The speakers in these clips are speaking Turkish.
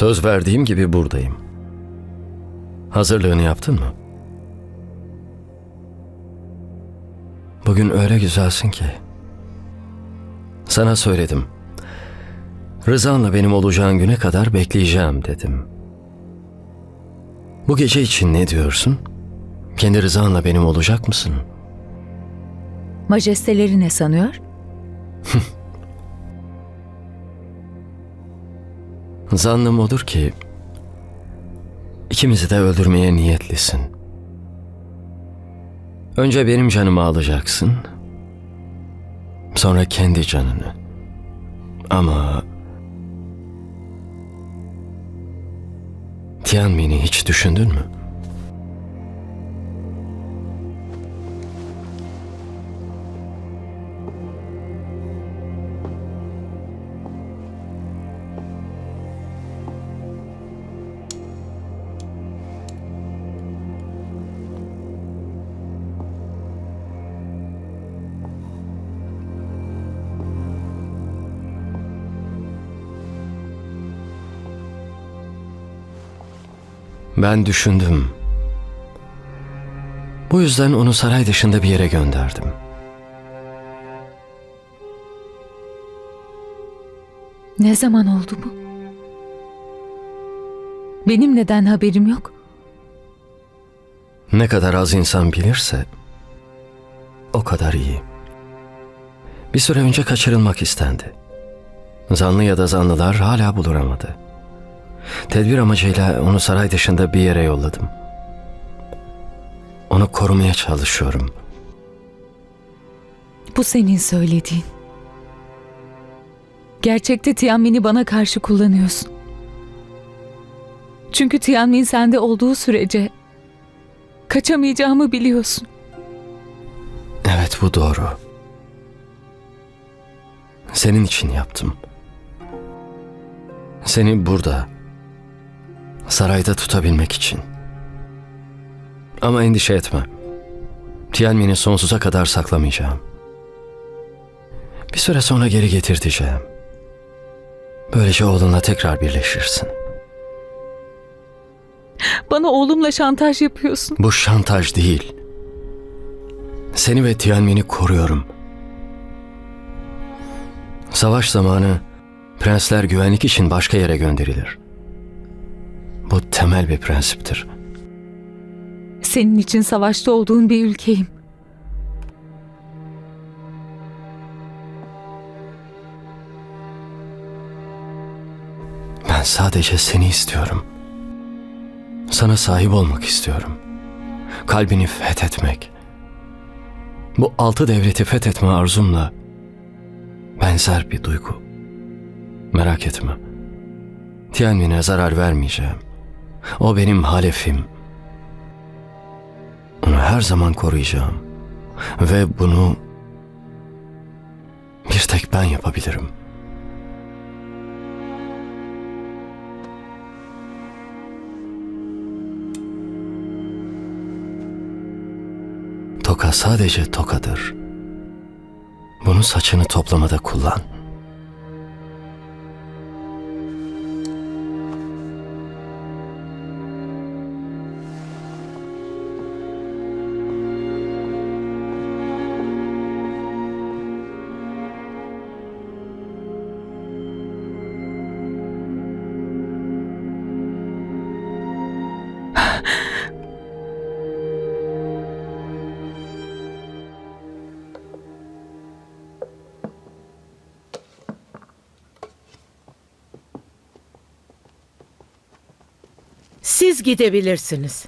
Söz verdiğim gibi buradayım. Hazırlığını yaptın mı? Bugün öyle güzelsin ki. Sana söyledim. Rızanla benim olacağın güne kadar bekleyeceğim dedim. Bu gece için ne diyorsun? Kendi rızanla benim olacak mısın? Majesteleri ne sanıyor? Zannım odur ki ikimizi de öldürmeye niyetlisin. Önce benim canımı alacaksın. Sonra kendi canını. Ama Tianmin'i hiç düşündün mü? Ben düşündüm. Bu yüzden onu saray dışında bir yere gönderdim. Ne zaman oldu bu? Benim neden haberim yok? Ne kadar az insan bilirse o kadar iyi. Bir süre önce kaçırılmak istendi. Zanlı ya da zanlılar hala bulunamadı. Tedbir amacıyla onu saray dışında bir yere yolladım. Onu korumaya çalışıyorum. Bu senin söylediğin. Gerçekte Tianmin'i bana karşı kullanıyorsun. Çünkü Tianmin sende olduğu sürece kaçamayacağımı biliyorsun. Evet bu doğru. Senin için yaptım. Seni burada, sarayda tutabilmek için. Ama endişe etme. Tianmin'i sonsuza kadar saklamayacağım. Bir süre sonra geri getirteceğim. Böylece oğlunla tekrar birleşirsin. Bana oğlumla şantaj yapıyorsun. Bu şantaj değil. Seni ve Tianmin'i koruyorum. Savaş zamanı prensler güvenlik için başka yere gönderilir. Bu temel bir prensiptir. Senin için savaşta olduğun bir ülkeyim. Ben sadece seni istiyorum. Sana sahip olmak istiyorum. Kalbini fethetmek. Bu altı devleti fethetme arzumla benzer bir duygu. Merak etme. Tianmin'e zarar vermeyeceğim. O benim halefim. Onu her zaman koruyacağım. Ve bunu bir tek ben yapabilirim. Toka sadece tokadır. Bunu saçını toplamada kullan. Siz gidebilirsiniz.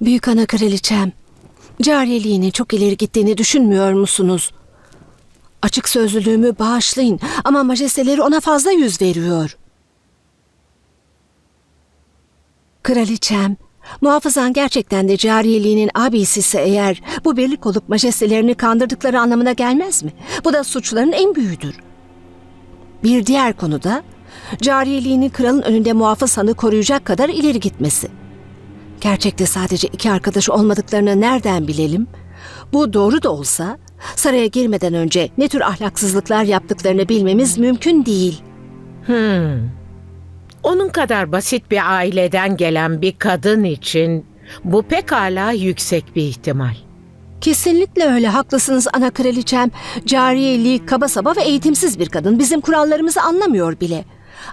Büyük ana kraliçem, cariyeliğinin çok ileri gittiğini düşünmüyor musunuz? Açık sözlülüğümü bağışlayın ama majesteleri ona fazla yüz veriyor. Kraliçem, muhafızan gerçekten de cariyeliğinin abisi ise eğer bu birlik olup majestelerini kandırdıkları anlamına gelmez mi? Bu da suçların en büyüğüdür. Bir diğer konuda cariyeliğinin kralın önünde muhafız koruyacak kadar ileri gitmesi. Gerçekte sadece iki arkadaş olmadıklarını nereden bilelim? Bu doğru da olsa saraya girmeden önce ne tür ahlaksızlıklar yaptıklarını bilmemiz mümkün değil. Onun kadar basit bir aileden gelen bir kadın için bu pekala yüksek bir ihtimal. Kesinlikle öyle haklısınız ana kraliçem. Cariyeli, kaba saba ve eğitimsiz bir kadın. Bizim kurallarımızı anlamıyor bile.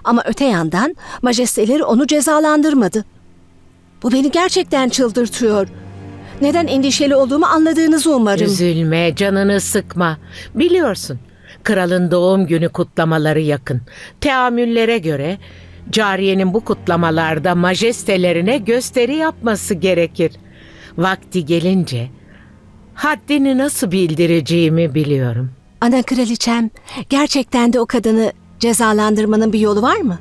Ama öte yandan majesteleri onu cezalandırmadı. Bu beni gerçekten çıldırtıyor. Neden endişeli olduğumu anladığınızı umarım. Üzülme, canını sıkma. Biliyorsun, kralın doğum günü kutlamaları yakın. Teamüllere göre cariyenin bu kutlamalarda majestelerine gösteri yapması gerekir. Vakti gelince haddini nasıl bildireceğimi biliyorum. Ana kraliçem, gerçekten de o kadını cezalandırmanın bir yolu var mı?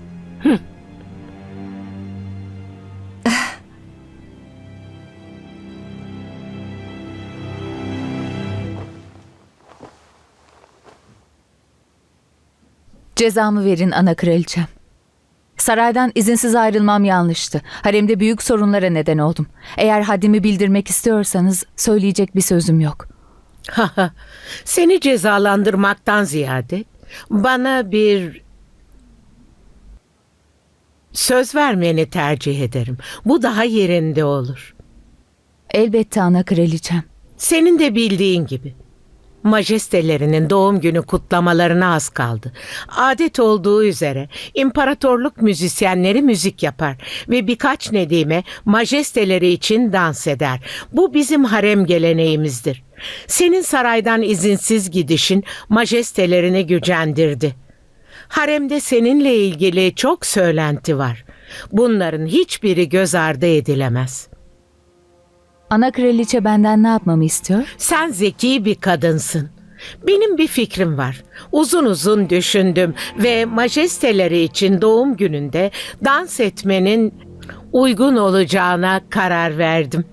Cezamı verin ana kraliçem. Saraydan izinsiz ayrılmam yanlıştı. Haremde büyük sorunlara neden oldum. Eğer haddimi bildirmek istiyorsanız söyleyecek bir sözüm yok. Seni cezalandırmaktan ziyade bana bir söz vermeni tercih ederim. Bu daha yerinde olur. Elbette ana kraliçem. Senin de bildiğin gibi. Majestelerinin doğum günü kutlamalarına az kaldı. Adet olduğu üzere imparatorluk müzisyenleri müzik yapar ve birkaç nedime majesteleri için dans eder. Bu bizim harem geleneğimizdir. Senin saraydan izinsiz gidişin majestelerini gücendirdi. Haremde seninle ilgili çok söylenti var. Bunların hiçbiri göz ardı edilemez.'' Ana kraliçe benden ne yapmamı istiyor? Sen zeki bir kadınsın. Benim bir fikrim var. Uzun uzun düşündüm ve majesteleri için doğum gününde dans etmenin uygun olacağına karar verdim.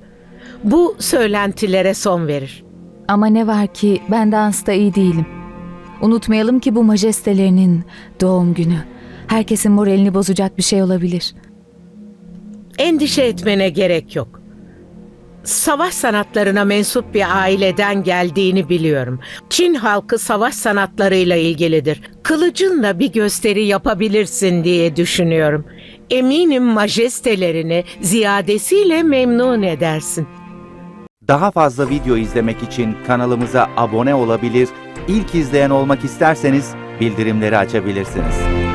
Bu söylentilere son verir. Ama ne var ki ben dansta iyi değilim. Unutmayalım ki bu majestelerinin doğum günü. Herkesin moralini bozacak bir şey olabilir. Endişe etmene gerek yok. Savaş sanatlarına mensup bir aileden geldiğini biliyorum. Çin halkı savaş sanatlarıyla ilgilidir. Kılıcınla bir gösteri yapabilirsin diye düşünüyorum. Eminim majestelerini ziyadesiyle memnun edersin. Daha fazla video izlemek için kanalımıza abone olabilir, ilk izleyen olmak isterseniz bildirimleri açabilirsiniz.